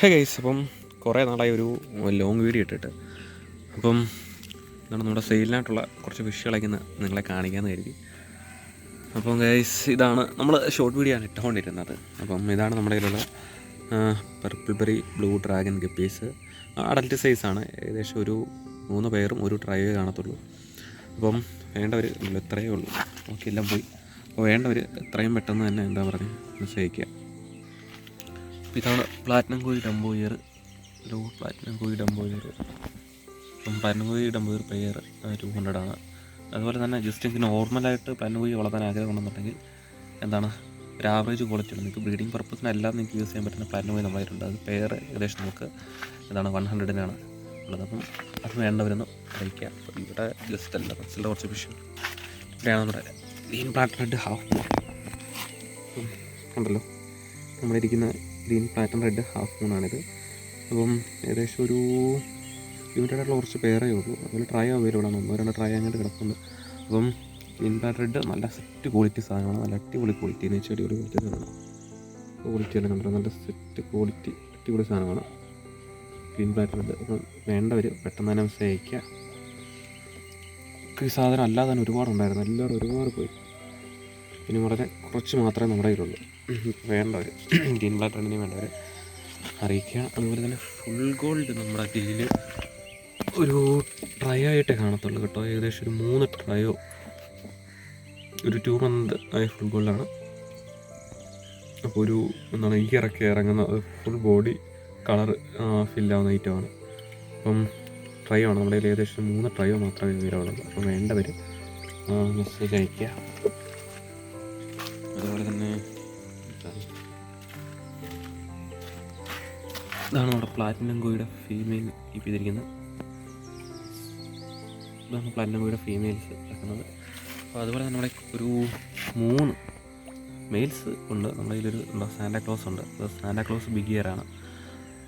Hey guys അപ്പം കുറേ നാളായി ഒരു ലോങ് വീഡിയോ ഇട്ടിട്ട്. അപ്പം ഇതാണ് നമ്മുടെ സെയിലിനായിട്ടുള്ള കുറച്ച് ഫിഷുകളൊക്കെ നിങ്ങളെ കാണിക്കാമെന്ന് കരുതി. അപ്പം ഗൈസ് ഇതാണ് നമ്മൾ ഷോർട്ട് വീഡിയോ ആണ് ഇട്ടുകൊണ്ടിരുന്നത് അപ്പം ഇതാണ് നമ്മുടെ കയ്യിലുള്ള purple berry blue dragon guppies adult സൈസാണ് ഏകദേശം ഒരു മൂന്ന് പേരും ഒരു ട്രൈവേ കാണത്തുള്ളൂ. അപ്പം വേണ്ടവർ ഇത്രയേ ഉള്ളൂ. ഓക്കെ എല്ലാം പോയി. അപ്പോൾ വേണ്ടവർ എത്രയും പെട്ടെന്ന് തന്നെ എന്താ പറയുക അപ്പോൾ ഇതാണ് പ്ലാറ്റിനം കോഴി ഡംബോ ഇയർ ഒരു പ്ലാറ്റിനം കോഴി ഡംബോ ഇയർ അപ്പം പ്ലാറ്റിനം കോഴി dumbo ear pair two hundred ആണ്. അതുപോലെ തന്നെ ജസ്റ്റ് എനിക്ക് നോർമലായിട്ട് പ്ലാറ്റിനം കോഴി വളർത്താൻ ആഗ്രഹം ഉണ്ടെന്നുണ്ടെങ്കിൽ എന്താണ്? ഒരു ആവറേജ് ക്വാളിറ്റി ഉണ്ട് നിങ്ങൾക്ക് ബ്രീഡിംഗ് പർപ്പസിനെല്ലാം നിങ്ങൾക്ക് യൂസ് ചെയ്യാൻ പറ്റുന്ന പ്ലാറ്റിനം കോഴി നമ്മളായിട്ടുണ്ട്. അത് പെയർ ഏകദേശം നമുക്ക് എന്താണ്? വൺ ഹൺഡ്രഡിനാണ് ഉള്ളത്. അപ്പം അത് വേണ്ടവരൊന്ന് കഴിക്കുക അപ്പം ഇവിടെ ജസ്റ്റ് അല്ല പച്ചിലുള്ള കുറച്ച് വിഷയം. ഇവിടെയാണ് നമ്മുടെ ഗ്രീൻ പ്ലാറ്റ് റെഡ് ഹാഫ് ഉണ്ടല്ലോ. നമ്മളിരിക്കുന്ന ഗ്രീൻ പ്ലാറ്റൻ റെഡ് ഹാഫ് മൂണാണിത് അപ്പം ഏകദേശം ഒരു ലിമിറ്റഡ് ആയിട്ടുള്ള കുറച്ച് പേരേ ഉള്ളൂ. അതുപോലെ ട്രൈ അവൈലബിൾ ആണ് ഒന്നോ രണ്ടോ ട്രൈ അങ്ങോട്ട് കിടപ്പുണ്ട്. അപ്പം ഗ്രീൻ പ്ലാറ്റ് റെഡ് നല്ല സെറ്റ് ക്വാളിറ്റി സാധനമാണ്. നല്ല അടിപൊളി ക്വാളിറ്റി എന്ന് വെച്ചാൽ അടിപൊളി ക്വാളിറ്റി സാധനമാണ് ക്വാളിറ്റി എല്ലാം കണ്ടത് നല്ല സെറ്റ് ക്വാളിറ്റി അടിപൊളി സാധനമാണ്. ഗ്രീൻ പ്ലാറ്റ് റെഡ്. അപ്പം വേണ്ടവർ പെട്ടെന്ന് തന്നെ മെസ്സേജ് അയക്കുക ഈ സാധനം അല്ലാതെ തന്നെ ഒരുപാടുണ്ടായിരുന്നു. എല്ലാവരും ഒരുപാട് പോയി. പിന്നെ വളരെ കുറച്ച് മാത്രമേ നമ്മുടെ കയ്യിലുള്ളൂ. വേണ്ടവർ ഗ്രീൻ ബ്ലാക്ക് ട്രെൻഡിനെ വേണ്ടവർ അറിയിക്കുക അതുപോലെ തന്നെ ഫുൾ ഗോൾഡ് നമ്മുടെ കയ്യിൽ ഒരു ട്രൈ ആയിട്ടേ കാണത്തുള്ളൂ കേട്ടോ. ഏകദേശം ഒരു മൂന്ന് ട്രയോ ഒരു ടു മന്ത് ആയ ഫുൾ ഗോൾഡാണ് അപ്പോൾ ഒരു എന്താണ് ഈ ഇറക്കി ഇറങ്ങുന്ന ഫുൾ ബോഡി കളർ ഫില്ലാവുന്ന ഐറ്റമാണ് അപ്പം ട്രൈ ആണ്. നമ്മുടെ ഏകദേശം മൂന്ന് ട്രയോ മാത്രമേ അവൈലബിളുള്ളൂ അപ്പം വേണ്ടവർ മെസ്സേജ് അയയ്ക്കുക. ഇതാണ് നമ്മുടെ പ്ലാറ്റിനം കോയുടെ ഫീമെയിൽ കീപ്പ് ചെയ്തിരിക്കുന്നത്. ഇതാണ് പ്ലാറ്റിനം കോയുടെ ഫീമെയിൽസ് ഇറക്കുന്നത്. അപ്പോൾ അതുപോലെ നമ്മുടെ ഒരു മൂന്ന് മെയിൽസ് ഉണ്ട്. നമ്മുടെ ഇതിലൊരു എന്താ സാന്റാക്ലോസ് ഉണ്ട്. അത് സാന്റാക്ലോസ് ബിഗ് ഇയർ ആണ്.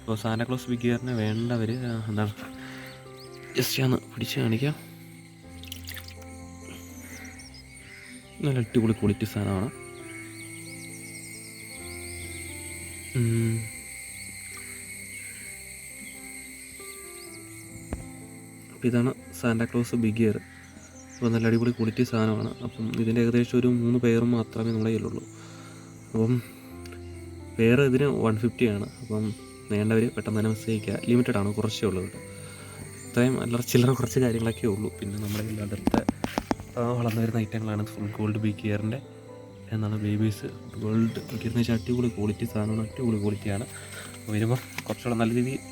അപ്പോൾ സാന്റാക്ലോസ് ബിഗ് ഇയറിന് വേണ്ടവർ എന്താണ് ജസ്റ്റ് ഒന്ന് പിടിച്ച് കാണിക്കാം. നല്ല അടിപൊളി ക്വാളിറ്റി സാധനമാണ്. അപ്പോൾ ഇതാണ് സാന്റാക്ലോസ് ബിഗ് ഇയർ അപ്പോൾ നല്ല അടിപൊളി ക്വാളിറ്റി സാധനമാണ്. അപ്പം ഇതിന്റെ ഏകദേശം ഒരു മൂന്ന് പെയർ മാത്രമേ നമ്മുടെ കയ്യിലുള്ളൂ. അപ്പം പെയർ ഇതിന് വൺ ഫിഫ്റ്റി ആണ്. അപ്പം വേണ്ടവർ പെട്ടെന്ന് തന്നെ മെസ്സേജ് അയക്കുക ലിമിറ്റഡ് ആണ് കുറച്ചേ ഉള്ളൂ ഇത്രയും അല്ലറ ചില്ലറ കുറച്ച് കാര്യങ്ങളൊക്കെ ഉള്ളൂ. പിന്നെ നമ്മുടെ അടുത്ത വളർന്നു വരുന്ന ഐറ്റങ്ങളാണ് ഫുൾ ഗോൾഡ് ഇയറിന്റെ എന്നാണ് ബേബീസ് ഗോൾഡ് എന്ന് വെച്ചാൽ അടിപൊളി ക്വാളിറ്റി സാധനമാണ് അടിപൊളി ക്വാളിറ്റിയാണ് വരുമ്പോൾ കുറച്ചുകൂടെ നല്ല രീതിയിൽ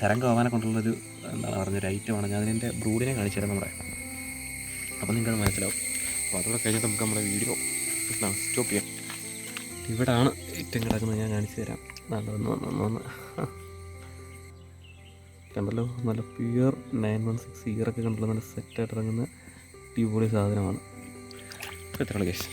തരംഗം ആവാനെ കൊണ്ടുള്ളൊരു എന്താണ് പറഞ്ഞൊരു ഐറ്റമാണ് ഞാൻ അതിന്റെ ബ്രൂഡിനെ കാണിച്ചു തരാം നമ്മുടെ. അപ്പോൾ നിങ്ങൾക്ക് മനസ്സിലാവും. അപ്പോൾ അതോടെ കഴിഞ്ഞിട്ട് നമുക്ക് നമ്മുടെ വീഡിയോ സ്റ്റോപ്പ് ചെയ്യാം. ഇവിടാണ് ഏറ്റവും കിടക്കുന്നത് ഞാൻ കാണിച്ചു തരാം. നല്ലതെന്ന് വന്ന് കണ്ടല്ലോ? നല്ല പ്യുർ നയൻ വൺ സിക്സ് ഇയറൊക്കെ കണ്ടല്ലോ. നല്ല സെറ്റായിട്ട് ഇറങ്ങുന്ന അടിപൊളി സാധനമാണ്. എത്ര കേസ്